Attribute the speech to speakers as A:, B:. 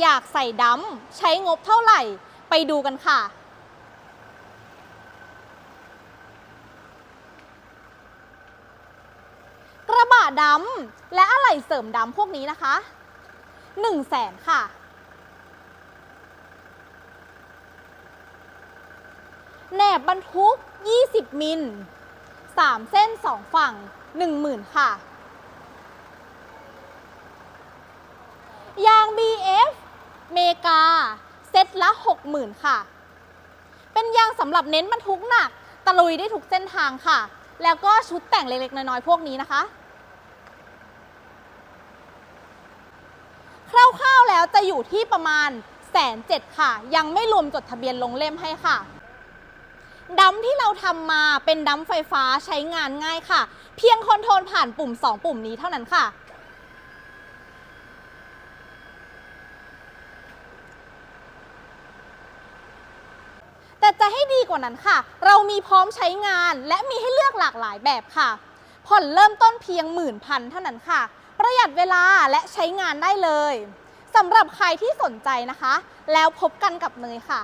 A: อยากใส่ดำใช้งบเท่าไหร่ไปดูกันค่ะกระบะดำและอะไหล่เสริมดำพวกนี้นะคะ1 0 0 0 0แสนค่ะ แหนบบรรทุก 20 มิล 3 เส้น 2 ฝั่ง 10,000 ค่ะ ยาง BF เมกา เซ็ตละ 60,000 ค่ะ เป็นยางสำหรับเน้นบรรทุกหนัก ตะลุยได้ทุกเส้นทางค่ะ แล้วก็ชุดแต่งเล็กๆ น้อยๆ พวกนี้นะคะ คร่าวๆแล้วจะอยู่ที่ประมาณแสนเจ็ดค่ะ ยังไม่รวมจดทะเบียนลงเล่มให้ค่ะดัมที่เราทำมาเป็นดัมไฟฟ้าใช้งานง่ายค่ะ เพียงคอนโทรลผ่านปุ่ม 2 ปุ่มนี้เท่านั้นค่ะ แต่ให้ดีกว่านั้นค่ะ เรามีพร้อมใช้งานและมีให้เลือกหลากหลายแบบค่ะ ผ่อนเริ่มต้นเพียงหมื่นพันเท่านั้นค่ะ ประหยัดเวลาและใช้งานได้เลยสำหรับใครที่สนใจนะคะ แล้วพบกันกับเนยค่ะ